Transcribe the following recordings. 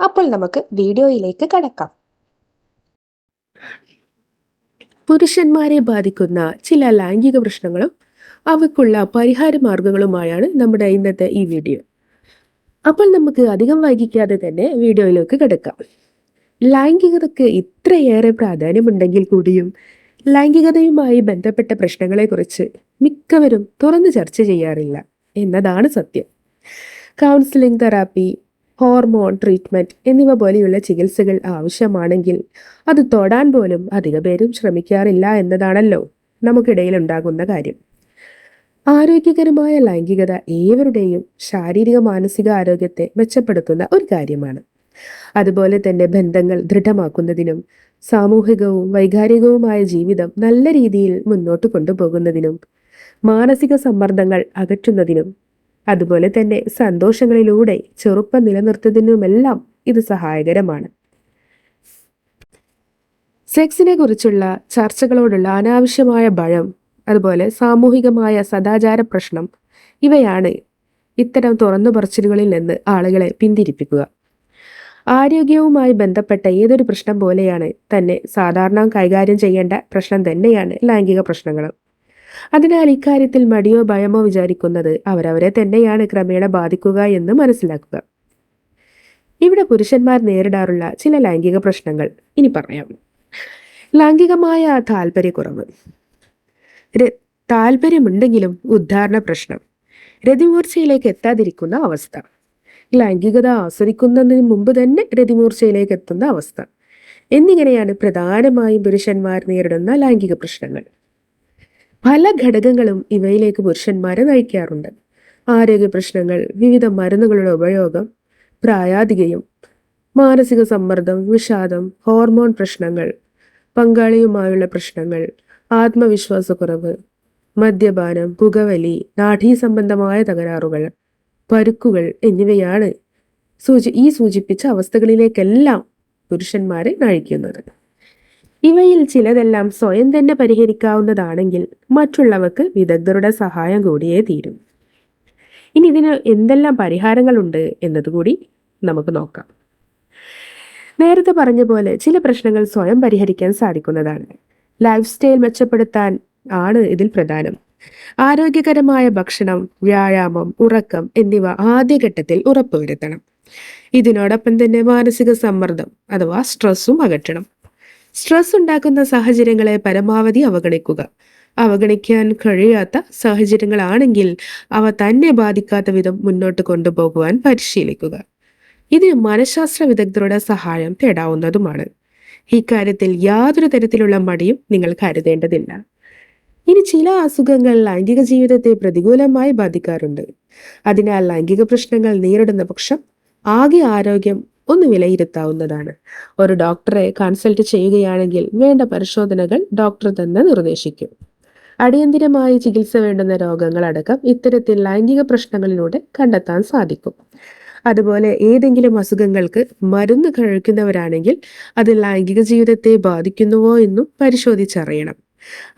അപ്പോൾ നമുക്ക് വീഡിയോയിലേക്ക് കടക്കാം. പുരുഷന്മാരെ ബാധിക്കുന്ന ചില ലൈംഗിക പ്രശ്നങ്ങളും അവയ്ക്കുള്ള പരിഹാര മാർഗങ്ങളുമായാണ് നമ്മുടെ ഇന്നത്തെ ഈ വീഡിയോ. അപ്പോൾ നമുക്ക് അധികം വൈകിക്കാതെ തന്നെ വീഡിയോയിലേക്ക് കിടക്കാം. ലൈംഗികതയ്ക്ക് ഇത്രയേറെ പ്രാധാന്യമുണ്ടെങ്കിൽ കൂടിയും ലൈംഗികതയുമായി ബന്ധപ്പെട്ട പ്രശ്നങ്ങളെക്കുറിച്ച് മിക്കവരും തുറന്നു ചർച്ച ചെയ്യാറില്ല എന്നതാണ് സത്യം. കൗൺസിലിംഗ് തെറാപ്പി ഹോർമോൺ ട്രീറ്റ്മെന്റ് എന്നിവ പോലെയുള്ള ചികിത്സകൾ ആവശ്യമാണെങ്കിൽ അത് തൊടാൻ പോലും അധിക പേരും ശ്രമിക്കാറില്ല എന്നതാണല്ലോ നമുക്കിടയിൽ ഉണ്ടാകുന്ന കാര്യം. ആരോഗ്യകരമായ ലൈംഗികത ഏവരുടെയും ശാരീരിക മാനസിക ആരോഗ്യത്തെ മെച്ചപ്പെടുത്തുന്ന ഒരു കാര്യമാണ്. അതുപോലെ തന്നെ ബന്ധങ്ങൾ ദൃഢമാക്കുന്നതിനും സാമൂഹികവും വൈകാരികവുമായ ജീവിതം നല്ല രീതിയിൽ മുന്നോട്ട് കൊണ്ടുപോകുന്നതിനും മാനസിക സമ്മർദ്ദങ്ങൾ അകറ്റുന്നതിനും അതുപോലെ തന്നെ സന്തോഷങ്ങളിലൂടെ ചെറുപ്പം നിലനിർത്തുന്നതിനുമെല്ലാം ഇത് സഹായകരമാണ്. സെക്സിനെ കുറിച്ചുള്ള ചർച്ചകളോടുള്ള അനാവശ്യമായ ഭയം അതുപോലെ സാമൂഹികമായ സദാചാര പ്രശ്നം ഇവയാണ് ഇത്തരം തുറന്നു പറച്ചിലുകളിൽ നിന്ന് ആളുകളെ പിന്തിരിപ്പിക്കുക. ആരോഗ്യവുമായി ബന്ധപ്പെട്ട ഏതൊരു പ്രശ്നം പോലെയാണ് തന്നെ സാധാരണ കൈകാര്യം ചെയ്യേണ്ട പ്രശ്നം തന്നെയാണ് ലൈംഗിക പ്രശ്നങ്ങളും. അതിനാൽ ഇക്കാര്യത്തിൽ മടിയോ ഭയമോ വിചാരിക്കുന്നത് അവരവരെ തന്നെയാണ് ക്രമേണ ബാധിക്കുക എന്ന് മനസ്സിലാക്കുക. ഇവിടെ പുരുഷന്മാർ നേരിടാറുള്ള ചില ലൈംഗിക പ്രശ്നങ്ങൾ. ഇനി പറയാം. ലൈംഗികമായ താല്പര്യക്കുറവ് താല്പര്യമുണ്ടെങ്കിലും ഉദ്ധാരണ പ്രശ്നം. രതിമൂർച്ചയിലേക്ക് എത്താതിരിക്കുന്ന അവസ്ഥ. ലൈംഗികത ആസ്വദിക്കുന്നതിന് മുമ്പ് തന്നെ രതിമൂർച്ചയിലേക്ക് എത്തുന്ന അവസ്ഥ. എന്നിങ്ങനെയാണ് പ്രധാനമായും പുരുഷന്മാർ നേരിടുന്ന ലൈംഗിക പ്രശ്നങ്ങൾ. പല ഘടകങ്ങളും ഇവയിലേക്ക് പുരുഷന്മാരെ നയിക്കാറുണ്ട്. ആരോഗ്യ പ്രശ്നങ്ങൾ വിവിധ മരുന്നുകളുടെ ഉപയോഗം പ്രായാധികയും മാനസിക സമ്മർദ്ദം വിഷാദം ഹോർമോൺ പ്രശ്നങ്ങൾ പങ്കാളിയുമായുള്ള പ്രശ്നങ്ങൾ ആത്മവിശ്വാസക്കുറവ് മദ്യപാനം പുകവലി നാഡീ സംബന്ധമായ തകരാറുകൾ പരുക്കുകൾ എന്നിവയാണ് സൂചി ഈ സൂചിപ്പിച്ച അവസ്ഥകളിലേക്കെല്ലാം പുരുഷന്മാരെ നയിക്കുന്നത്. ഇവയിൽ ചിലതെല്ലാം സ്വയം തന്നെ പരിഹരിക്കാവുന്നതാണെങ്കിൽ മറ്റുള്ളവർക്ക് വിദഗ്ധരുടെ സഹായം കൂടിയേ തീരും. ഇനി ഇതിന് എന്തെല്ലാം പരിഹാരങ്ങളുണ്ട് എന്നതുകൂടി നമുക്ക് നോക്കാം. നേരത്തെ പറഞ്ഞ പോലെ ചില പ്രശ്നങ്ങൾ സ്വയം പരിഹരിക്കാൻ സാധിക്കുന്നതാണ്. ലൈഫ് സ്റ്റൈൽ മെച്ചപ്പെടുത്താൻ ആണ് ഇതിൽ പ്രധാനം. ആരോഗ്യകരമായ ഭക്ഷണം വ്യായാമം ഉറക്കം എന്നിവ ആദ്യഘട്ടത്തിൽ ഉറപ്പുവരുത്തണം. ഇതിനോടൊപ്പം തന്നെ മാനസിക സമ്മർദ്ദം അഥവാ സ്ട്രെസ്സും അകറ്റണം. സ്ട്രെസ് ഉണ്ടാക്കുന്ന സാഹചര്യങ്ങളെ പരമാവധി അവഗണിക്കുക. അവഗണിക്കാൻ കഴിയാത്ത സാഹചര്യങ്ങളാണെങ്കിൽ അവ തന്നെ ബാധിക്കാത്ത വിധം മുന്നോട്ട് കൊണ്ടുപോകുവാൻ പരിശീലിക്കുക. ഇതിന് മനഃശാസ്ത്ര വിദഗ്ധരുടെ സഹായം തേടാവുന്നതുമാണ്. ഇക്കാര്യത്തിൽ യാതൊരു തരത്തിലുള്ള മടിയും നിങ്ങൾ കരുതേണ്ടതില്ല. ഇനി ചില അസുഖങ്ങൾ ലൈംഗിക ജീവിതത്തെ പ്രതികൂലമായി ബാധിക്കാറുണ്ട്. അതിനാൽ ലൈംഗിക പ്രശ്നങ്ങൾ നേരിടുന്ന പക്ഷം ആകെ ആരോഗ്യം ഒന്ന് വിലയിരുത്താവുന്നതാണ്. ഒരു ഡോക്ടറെ കൺസൾട്ട് ചെയ്യുകയാണെങ്കിൽ വേണ്ട പരിശോധനകൾ ഡോക്ടർ തന്നെ നിർദ്ദേശിക്കും. അടിയന്തിരമായി ചികിത്സ വേണ്ടുന്ന രോഗങ്ങളടക്കം ഇത്തരത്തിൽ ലൈംഗിക പ്രശ്നങ്ങളിലൂടെ കണ്ടെത്താൻ സാധിക്കും. അതുപോലെ ഏതെങ്കിലും അസുഖങ്ങൾക്ക് മരുന്ന് കഴിക്കുന്നവരാണെങ്കിൽ അത് ലൈംഗിക ജീവിതത്തെ ബാധിക്കുന്നുവോ എന്നും പരിശോധിച്ചറിയണം.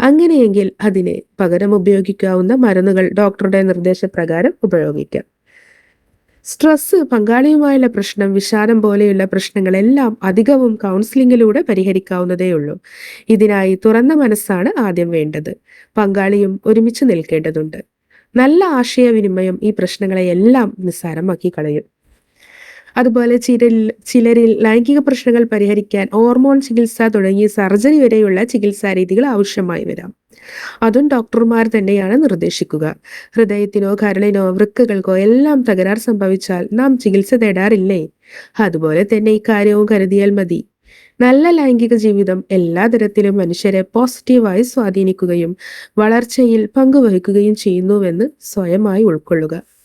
അങ്ങനെയെങ്കിൽ അതിനെ പകരം ഉപയോഗിക്കാവുന്ന മരുന്നുകൾ ഡോക്ടറുടെ നിർദ്ദേശപ്രകാരം ഉപയോഗിക്കാം. സ്ട്രെസ് പങ്കാളിയുമായുള്ള പ്രശ്നം വിഷാദം പോലെയുള്ള പ്രശ്നങ്ങളെല്ലാം അധികവും കൗൺസിലിങ്ങിലൂടെ പരിഹരിക്കാവുന്നതേയുള്ളൂ. ഇതിനായി തുറന്ന മനസ്സാണ് ആദ്യം വേണ്ടത്. പങ്കാളിയും ഒരുമിച്ച് നിൽക്കേണ്ടതുണ്ട്. നല്ല ആശയവിനിമയം ഈ പ്രശ്നങ്ങളെയെല്ലാം നിസ്സാരമാക്കി കളയും. അതുപോലെ ചിലരിൽ ചിലരിൽ ലൈംഗിക പ്രശ്നങ്ങൾ പരിഹരിക്കാൻ ഹോർമോൺ ചികിത്സ തുടങ്ങിയ സർജറി വരെയുള്ള ചികിത്സാ രീതികൾ ആവശ്യമായി വരാം. അതും ഡോക്ടർമാർ തന്നെയാണ് നിർദ്ദേശിക്കുക. ഹൃദയത്തിനോ കരളിനോ വൃക്കകൾക്കോ എല്ലാം തകരാർ സംഭവിച്ചാൽ നാം ചികിത്സ തേടാറില്ലേ? അതുപോലെ തന്നെ ഇക്കാര്യവും കരുതിയാൽ മതി. നല്ല ലൈംഗിക ജീവിതം എല്ലാ തരത്തിലും മനുഷ്യരെ പോസിറ്റീവായി സ്വാധീനിക്കുകയും വളർച്ചയിൽ പങ്കുവഹിക്കുകയും ചെയ്യുന്നുവെന്ന് സ്വയമായി ഉൾക്കൊള്ളുക.